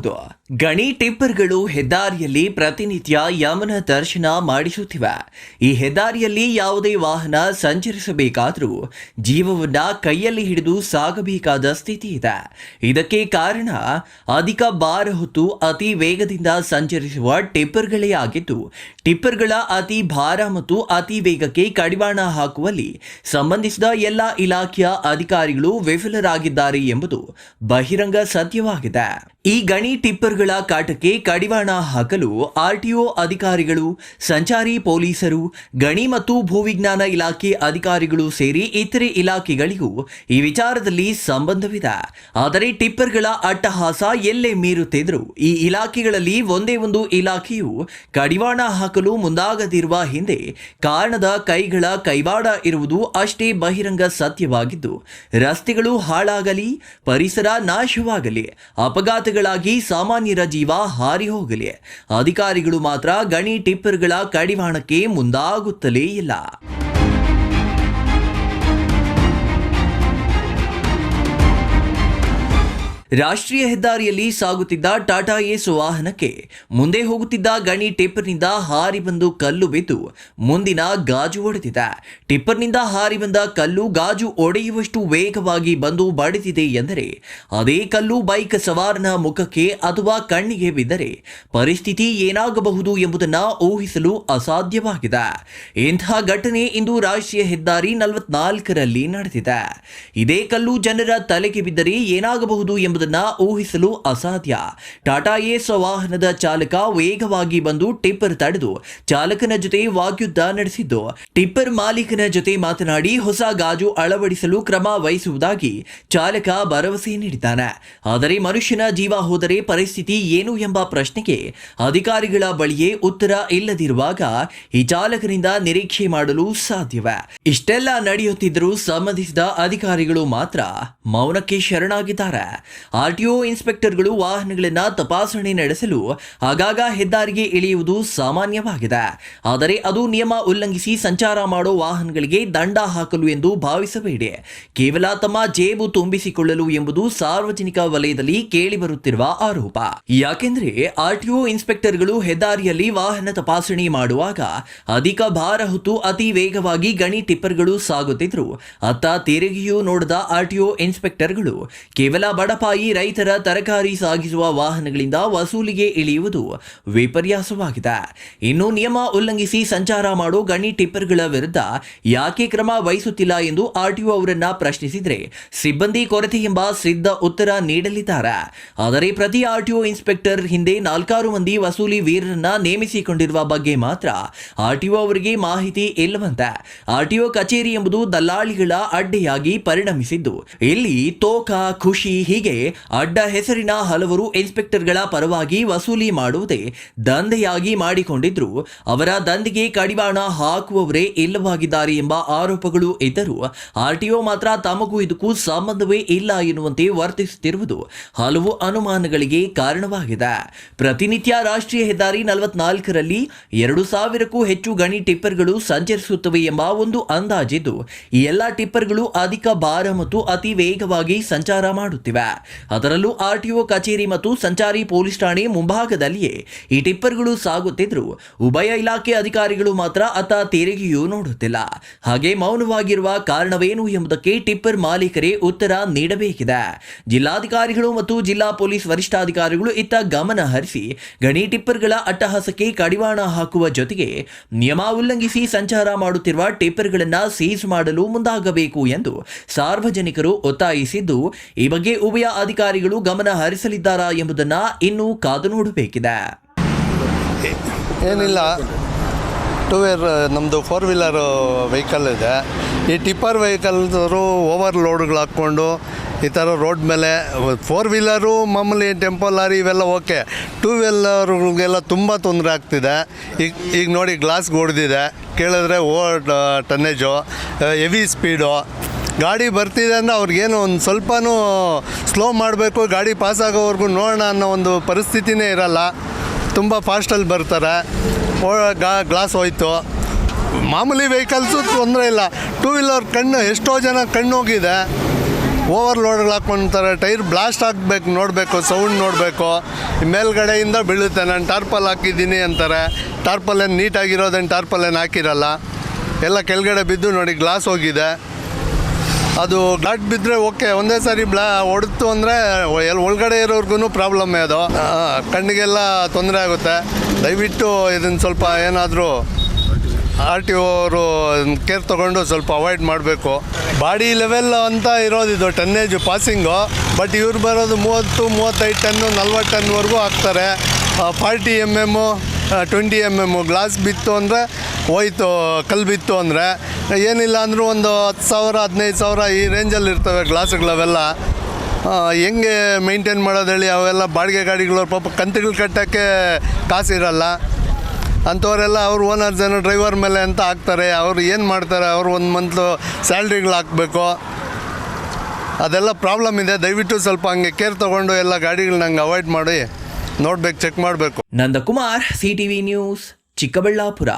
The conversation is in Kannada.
ಹೌದು. ಗಣಿ ಟಿಪ್ಪರ್ಗಳು ಹೆದ್ದಾರಿಯಲ್ಲಿ ಪ್ರತಿನಿತ್ಯ ಯಮನ ದರ್ಶನ ಮಾಡಿಸುತ್ತಿವೆ. ಈ ಹೆದ್ದಾರಿಯಲ್ಲಿ ಯಾವುದೇ ವಾಹನ ಸಂಚರಿಸಬೇಕಾದರೂ ಜೀವವನ್ನ ಕೈಯಲ್ಲಿ ಹಿಡಿದು ಸಾಗಬೇಕಾದ ಸ್ಥಿತಿ ಇದೆ. ಇದಕ್ಕೆ ಕಾರಣ ಅಧಿಕ ಭಾರ ಹೊತ್ತು ಅತಿ ವೇಗದಿಂದ ಸಂಚರಿಸುವ ಟಿಪ್ಪರ್ಗಳೇ ಆಗಿದ್ದು, ಟಿಪ್ಪರ್ಗಳ ಅತಿ ಭಾರ ಮತ್ತು ಅತಿ ವೇಗಕ್ಕೆ ಕಡಿವಾಣ ಹಾಕುವಲ್ಲಿ ಸಂಬಂಧಿಸಿದ ಎಲ್ಲ ಇಲಾಖೆಯ ಅಧಿಕಾರಿಗಳು ವಿಫಲರಾಗಿದ್ದಾರೆ ಎಂಬುದು ಬಹಿರಂಗ ಸತ್ಯವಾಗಿದೆ. ಈ ಗಣಿ ಟಿಪ್ಪರ್ಗಳ ಕಾಟಕ್ಕೆ ಕಡಿವಾಣ ಹಾಕಲು ಆರ್ಟಿಒ ಅಧಿಕಾರಿಗಳು, ಸಂಚಾರಿ ಪೊಲೀಸರು, ಗಣಿ ಮತ್ತು ಭೂವಿಜ್ಞಾನ ಇಲಾಖೆ ಅಧಿಕಾರಿಗಳು ಸೇರಿ ಇತರೆ ಇಲಾಖೆಗಳಿಗೂ ಈ ವಿಚಾರದಲ್ಲಿ ಸಂಬಂಧವಿದೆ. ಆದರೆ ಟಿಪ್ಪರ್ಗಳ ಅಟ್ಟಹಾಸ ಎಲ್ಲೇ ಮೀರುತ್ತಿದ್ರು ಈ ಇಲಾಖೆಗಳಲ್ಲಿ ಒಂದೇ ಒಂದು ಇಲಾಖೆಯು ಕಡಿವಾಣ ಹಾಕಲು ಮುಂದಾಗದಿರುವ ಹಿಂದೆ ಕಾರಣದ ಕೈಗಳ ಕೈವಾಡ ಇರುವುದು ಅಷ್ಟೇ ಬಹಿರಂಗ ಸತ್ಯವಾಗಿದ್ದು, ರಸ್ತೆಗಳು ಹಾಳಾಗಲಿ, ಪರಿಸರ ನಾಶವಾಗಲಿ, ಅಪಘಾತಗಳಾಗಿ ಸಾಮಾನ್ಯರ ಜೀವ ಹಾರಿ ಹೋಗಲಿ. ಅಧಿಕಾರಿಗಳು ಮಾತ್ರ ಗಣಿ ಟಿಪ್ಪರ್ಗಳ ಕಡಿವಾಣಕ್ಕೆ ಮುಂದಾಗುತ್ತಲೇ ಇಲ್ಲ. ರಾಷ್ಟ್ರೀಯ ಹೆದ್ದಾರಿಯಲ್ಲಿ ಸಾಗುತ್ತಿದ್ದ ಟಾಟಾ ಏಸ್ ವಾಹನಕ್ಕೆ ಮುಂದೆ ಹೋಗುತ್ತಿದ್ದ ಗಣಿ ಟಿಪ್ಪರ್ನಿಂದ ಹಾರಿ ಬಂದು ಕಲ್ಲು ಬಿದ್ದು ಮುಂದಿನ ಗಾಜು ಒಡೆದಿದೆ. ಟಿಪ್ಪರ್ನಿಂದ ಹಾರಿ ಬಂದ ಕಲ್ಲು ಗಾಜು ಒಡೆಯುವಷ್ಟು ವೇಗವಾಗಿ ಬಂದು ಬಡಿದಿದೆ ಎಂದರೆ ಅದೇ ಕಲ್ಲು ಬೈಕ್ ಸವಾರನ ಮುಖಕ್ಕೆ ಅಥವಾ ಕಣ್ಣಿಗೆ ಬಿದ್ದರೆ ಪರಿಸ್ಥಿತಿ ಏನಾಗಬಹುದು ಎಂಬುದನ್ನು ಊಹಿಸಲು ಅಸಾಧ್ಯವಾಗಿದೆ. ಇಂತಹ ಘಟನೆ ಇಂದು ರಾಷ್ಟ್ರೀಯ ಹೆದ್ದಾರಿ ನಲವತ್ನಾಲ್ಕರಲ್ಲಿ ನಡೆದಿದೆ. ಇದೇ ಕಲ್ಲು ಜನರ ತಲೆಗೆ ಬಿದ್ದರೆ ಏನಾಗಬಹುದು ಎಂಬುದನ್ನ ಊಹಿಸಲು ಅಸಾಧ್ಯ. ಟಾಟಾ ಏಸ್ ವಾಹನದ ಚಾಲಕ ವೇಗವಾಗಿ ಬಂದು ಟಿಪ್ಪರ್ ತಡೆದು ಚಾಲಕನ ಜೊತೆ ವಾಗ್ಯುದ್ಧ ನಡೆಸಿದ್ದು. ಟಿಪ್ಪರ್ ಮಾಲೀಕನ ಜೊತೆ ಮಾತನಾಡಿ ಹೊಸ ಗಾಜು ಅಳವಡಿಸಲು ಕ್ರಮ ವಹಿಸುವುದಾಗಿ ಚಾಲಕ ಭರವಸೆ ನೀಡಿದ್ದಾನೆ. ಆದರೆ ಮನುಷ್ಯನ ಜೀವ ಹೋದರೆ ಪರಿಸ್ಥಿತಿ ಏನು ಎಂಬ ಪ್ರಶ್ನೆಗೆ ಅಧಿಕಾರಿಗಳ ಬಳಿಯೇ ಉತ್ತರ ಇಲ್ಲದಿರುವಾಗ ಈ ಚಾಲಕನಿಂದ ನಿರೀಕ್ಷೆ ಮಾಡಲು ಸಾಧ್ಯವೇ? ಇಷ್ಟೆಲ್ಲ ನಡೆಯುತ್ತಿದ್ದರೂ ಸಂಬಂಧಿಸಿದ ಅಧಿಕಾರಿಗಳು ಮಾತ್ರ ಮೌನಕ್ಕೆ ಶರಣಾಗಿದ್ದಾರೆ. ಆರ್ಟಿಒ ಇನ್ಸ್ಪೆಕ್ಟರ್ಗಳು ವಾಹನಗಳನ್ನ ತಪಾಸಣೆ ನಡೆಸಲು ಆಗಾಗ ಹೆದ್ದಾರಿಗೆ ಇಳಿಯುವುದು ಸಾಮಾನ್ಯವಾಗಿದೆ. ಆದರೆ ಅದು ನಿಯಮ ಉಲ್ಲಂಘಿಸಿ ಸಂಚಾರ ಮಾಡೋ ವಾಹನಗಳಿಗೆ ದಂಡ ಹಾಕಲು ಎಂದು ಭಾವಿಸಬೇಡಿ. ಕೇವಲ ತಮ್ಮ ಜೇಬು ತುಂಬಿಸಿಕೊಳ್ಳಲು ಎಂಬುದು ಸಾರ್ವಜನಿಕ ವಲಯದಲ್ಲಿ ಕೇಳಿಬರುತ್ತಿರುವ ಆರೋಪ. ಯಾಕೆಂದ್ರೆ ಆರ್ಟಿಒ ಇನ್ಸ್ಪೆಕ್ಟರ್ಗಳು ಹೆದ್ದಾರಿಯಲ್ಲಿ ವಾಹನ ತಪಾಸಣೆ ಮಾಡುವಾಗ ಅಧಿಕ ಭಾರ ಹೊತ್ತು ಅತಿ ವೇಗವಾಗಿ ಗಣಿ ಟಿಪ್ಪರ್ಗಳು ಸಾಗುತ್ತಿದ್ರು. ಅತ್ತ ತೆರಿಗೆಯೂ ನೋಡದ ಆರ್ಟಿಒ ಇನ್ಸ್ಪೆಕ್ಟರ್ಗಳು ಕೇವಲ ಬಡಪಾಯಿ ರೈತರ ತರಕಾರಿ ಸಾಗಿಸುವ ವಾಹನಗಳಿಂದ ವಸೂಲಿಗೆ ಇಳಿಯುವುದು ವಿಪರ್ಯಾಸವಾಗಿದೆ. ಇನ್ನು ನಿಯಮ ಉಲ್ಲಂಘಿಸಿ ಸಂಚಾರ ಮಾಡೋ ಗಣಿ ಟಿಪ್ಪರ್ಗಳ ವಿರುದ್ಧ ಯಾಕೆ ಕ್ರಮ ವಹಿಸುತ್ತಿಲ್ಲ ಎಂದು ಆರ್ಟಿಒ ಅವರನ್ನ ಪ್ರಶ್ನಿಸಿದ್ರೆ ಸಿಬ್ಬಂದಿ ಕೊರತೆ ಎಂಬ ಸಿದ್ಧ ಉತ್ತರ ನೀಡಲಿದ್ದಾರೆ. ಆದರೆ ಪ್ರತಿ ಆರ್ಟಿಒ ಇನ್ಸ್ಪೆಕ್ಟರ್ ಹಿಂದೆ ನಾಲ್ಕಾರು ಮಂದಿ ವಸೂಲಿ ವೀರರನ್ನ ನೇಮಿಸಿಕೊಂಡಿರುವ ಬಗ್ಗೆ ಮಾತ್ರ ಆರ್ಟಿಒ ಅವರಿಗೆ ಮಾಹಿತಿ ಇಲ್ಲವಂತೆ. ಆರ್ಟಿಒ ಕಚೇರಿ ಎಂಬುದು ದಲ್ಲಾಳಿಗಳ ಅಡ್ಡೆಯಾಗಿ ಪರಿಣಮಿಸಿದ್ದು. ಇಲ್ಲಿ ತೋಕ, ಖುಷಿ ಹೀಗೆ ಅಡ್ಡ ಹೆಸರಿನ ಹಲವರು ಇನ್ಸ್ಪೆಕ್ಟರ್ಗಳ ಪರವಾಗಿ ವಸೂಲಿ ಮಾಡುವುದೇ ದಂಧೆಯಾಗಿ ಮಾಡಿಕೊಂಡಿದ್ರು. ಅವರ ದಂಧೆಗೆ ಕಡಿವಾಣ ಹಾಕುವವರೇ ಇಲ್ಲವಾಗಿದ್ದಾರೆ ಎಂಬ ಆರೋಪಗಳು ಇದ್ದರೂ ಆರ್ಟಿಒ ಮಾತ್ರ ತಮಗೂ ಇದಕ್ಕೂ ಸಂಬಂಧವೇ ಇಲ್ಲ ಎನ್ನುವಂತೆ ವರ್ತಿಸುತ್ತಿರುವುದು ಹಲವು ಅನುಮಾನಗಳಿಗೆ ಕಾರಣವಾಗಿದೆ. ಪ್ರತಿನಿತ್ಯ ರಾಷ್ಟ್ರೀಯ ಹೆದ್ದಾರಿ ನಲವತ್ನಾಲ್ಕರಲ್ಲಿ ಎರಡು ಸಾವಿರಕ್ಕೂ ಹೆಚ್ಚು ಗಣಿ ಟಿಪ್ಪರ್ಗಳು ಸಂಚರಿಸುತ್ತವೆ ಎಂಬ ಒಂದು ಅಂದಾಜಿದ್ದು, ಈ ಎಲ್ಲ ಟಿಪ್ಪರ್ಗಳು ಅಧಿಕ ಭಾರ ಮತ್ತು ಅತಿ ವೇಗವಾಗಿ ಸಂಚಾರ ಮಾಡುತ್ತಿವೆ. ಅದರಲ್ಲೂ ಆರ್ಟಿಒ ಕಚೇರಿ ಮತ್ತು ಸಂಚಾರಿ ಪೊಲೀಸ್ ಠಾಣೆ ಮುಂಭಾಗದಲ್ಲಿಯೇ ಈ ಟಿಪ್ಪರ್ಗಳು ಸಾಗುತ್ತಿದ್ರು ಉಭಯ ಇಲಾಖೆ ಅಧಿಕಾರಿಗಳು ಮಾತ್ರ ಆತ ತೆರಿಗೆಯೂ ನೋಡುತ್ತಿಲ್ಲ. ಹಾಗೆ ಮೌನವಾಗಿರುವ ಕಾರಣವೇನು ಎಂಬುದಕ್ಕೆ ಟಿಪ್ಪರ್ ಮಾಲೀಕರೇ ಉತ್ತರ ನೀಡಬೇಕಿದೆ. ಜಿಲ್ಲಾಧಿಕಾರಿಗಳು ಮತ್ತು ಜಿಲ್ಲಾ ಪೊಲೀಸ್ ವರಿಷ್ಠಾಧಿಕಾರಿಗಳು ಇತ್ತ ಗಮನ ಹರಿಸಿ ಗಣಿ ಟಿಪ್ಪರ್ಗಳ ಅಟ್ಟಹಾಸಕ್ಕೆ ಕಡಿವಾಣ ಹಾಕುವ ಜೊತೆಗೆ ನಿಯಮ ಉಲ್ಲಂಘಿಸಿ ಸಂಚಾರ ಮಾಡುತ್ತಿರುವ ಟಿಪ್ಪರ್ಗಳನ್ನ ಸೀಸ್ ಮಾಡಲು ಮುಂದಾಗಬೇಕು ಎಂದು ಸಾರ್ವಜನಿಕರು ಒತ್ತಾಯಿಸಿದ್ದು, ಈ ಬಗ್ಗೆ ಉಭಯ ಅಧಿಕಾರಿಗಳು ಗಮನ ಹರಿಸಲಿದ್ದಾರಾ ಎಂಬುದನ್ನ ಇನ್ನೂ ಕಾದು ನೋಡಬೇಕಿದೆ. ಏನಿಲ್ಲ. ಟೂ ವೀಲರ್ ನಮ್ಮದು ಫೋರ್ ವೀಲರ್ ವೆಹಿಕಲ್ ಇದೆ. ಈ ಟಿಪ್ಪರ್ ವೆಹಿಕಲ್ದವರು ಓವರ್ ಲೋಡ್ಗಳು ಹಾಕ್ಕೊಂಡು ಈ ಥರ ರೋಡ್ ಮೇಲೆ ಫೋರ್ ವೀಲರು ಮಾಮೂಲಿ ಟೆಂಪೋ ಲಾರಿ ಇವೆಲ್ಲ ಓಕೆ ಟೂ ವೀಲರ್ಗಳಿಗೆಲ್ಲ ತುಂಬ ತೊಂದರೆ ಆಗ್ತಿದೆ. ಈಗ ಈಗ ನೋಡಿ ಗ್ಲಾಸ್ ಹೊಡೆದಿದೆ ಕೇಳಿದ್ರೆ ಓ ಟನ್ನೇಜು ಹೆವಿ ಸ್ಪೀಡು ಗಾಡಿ ಬರ್ತಿದೆ ಅಂದರೆ ಅವ್ರಿಗೇನು ಒಂದು ಸ್ವಲ್ಪನೂ ಸ್ಲೋ ಮಾಡಬೇಕು, ಗಾಡಿ ಪಾಸ್ ಆಗೋವರೆಗೂ ನೋಡೋಣ ಅನ್ನೋ ಒಂದು ಪರಿಸ್ಥಿತಿನೇ ಇರಲ್ಲ. ತುಂಬ ಫಾಸ್ಟಲ್ಲಿ ಬರ್ತಾರೆ. ಗಾ ಗ್ಲಾಸ್ ಹೋಯ್ತು. ಮಾಮೂಲಿ ವೆಹಿಕಲ್ಸು ತೊಂದರೆ ಇಲ್ಲ. ಟೂ ವೀಲರ್ ಕಣ್ಣು, ಎಷ್ಟೋ ಜನ ಕಣ್ಣು ಹೋಗಿದೆ. ಓವರ್ಲೋಡ್ಗಳು ಹಾಕ್ಕೊಂತಾರೆ, ಟೈರ್ ಬ್ಲಾಸ್ಟ್ ಆಗಬೇಕು, ನೋಡಬೇಕು ಸೌಂಡ್ ನೋಡಬೇಕು. ಮೇಲ್ಗಡೆಯಿಂದ ಬೀಳುತ್ತೆ. ನಾನು ಟಾರ್ಪಲ್ ಹಾಕಿದ್ದೀನಿ ಅಂತಾರೆ. ಟಾರ್ಪಲ್ ಏನು ನೀಟಾಗಿರೋದೇನು ಟಾರ್ಪಲ್ ಏನು ಹಾಕಿರಲ್ಲ. ಎಲ್ಲ ಕೆಳಗಡೆ ಬಿದ್ದು ನೋಡಿ ಗ್ಲಾಸ್ ಹೋಗಿದೆ. ಅದು ಗ್ಲಾಟ್ ಬಿದ್ದರೆ ಓಕೆ, ಒಂದೇ ಸಾರಿ ಬ್ಲಾ, ಹೊಡೆತು ಅಂದರೆ ಎಲ್ಲಿ ಒಳಗಡೆ ಇರೋರ್ಗು ಪ್ರಾಬ್ಲಮ್ಮೇ ಅದು. ಕಣ್ಣಿಗೆಲ್ಲ ತೊಂದರೆ ಆಗುತ್ತೆ. ದಯವಿಟ್ಟು ಇದನ್ನು ಸ್ವಲ್ಪ ಏನಾದರೂ ಆರ್ ಟಿ ಅವರು ಕೇರ್ ತೊಗೊಂಡು ಸ್ವಲ್ಪ ಅವಾಯ್ಡ್ ಮಾಡಬೇಕು. ಬಾಡಿ ಲೆವೆಲ್ ಅಂತ ಇರೋದಿದು, ಟನ್ನೇಜು ಪಾಸಿಂಗು. ಬಟ್ ಇವ್ರು ಬರೋದು ಮೂವತ್ತು, ಮೂವತ್ತೈದು ಟನ್ನು, ನಲ್ವತ್ತು ಟನ್ವರೆಗೂ ಹಾಕ್ತಾರೆ. Forty M M twenty M M. Glass ಬಿತ್ತು ಅಂದರೆ ಹೋಯ್ತು, ಕಲ್ಲು ಬಿತ್ತು ಅಂದರೆ. ಏನಿಲ್ಲ ಅಂದರೂ ಒಂದು ಹತ್ತು ಸಾವಿರ, ಹದಿನೈದು ಸಾವಿರ ಈ ರೇಂಜಲ್ಲಿ ಇರ್ತವೆ ಗ್ಲಾಸ್ಗಳವೆಲ್ಲ ಹೆಂಗೆ ಮೇಂಟೈನ್ ಮಾಡೋದು ಹೇಳಿ, ಅವೆಲ್ಲ ಬಾಡಿಗೆ ಗಾಡಿಗಳು ಪಾಪ ಕಂತುಗಳು ಕಟ್ಟೋಕ್ಕೆ ಕಾಸಿರಲ್ಲ ಅಂಥವರೆಲ್ಲ ಅವ್ರ ಓನರ್ ಜನ ಡ್ರೈವರ್ ಮೇಲೆ ಅಂತ ಹಾಕ್ತಾರೆ. ಅವ್ರು ಏನು ಮಾಡ್ತಾರೆ, ಅವ್ರು ಒಂದು ಮಂತ್ಲು ಸ್ಯಾಲ್ರಿಗಳು ಹಾಕಬೇಕು. ಅದೆಲ್ಲ ಪ್ರಾಬ್ಲಮ್ ಇದೆ. ದಯವಿಟ್ಟು ಸ್ವಲ್ಪ ಹಂಗೆ ಕೇರ್ ತೊಗೊಂಡು ಎಲ್ಲ ಗಾಡಿಗಳನ್ನ ಹಂಗೆ ಅವಾಯ್ಡ್ ಮಾಡಿ ನೋಡ್ಬೇಕು ಚೆಕ್ ಮಾಡಬೇಕು. Nandakumar C T V news Chikkaballapura.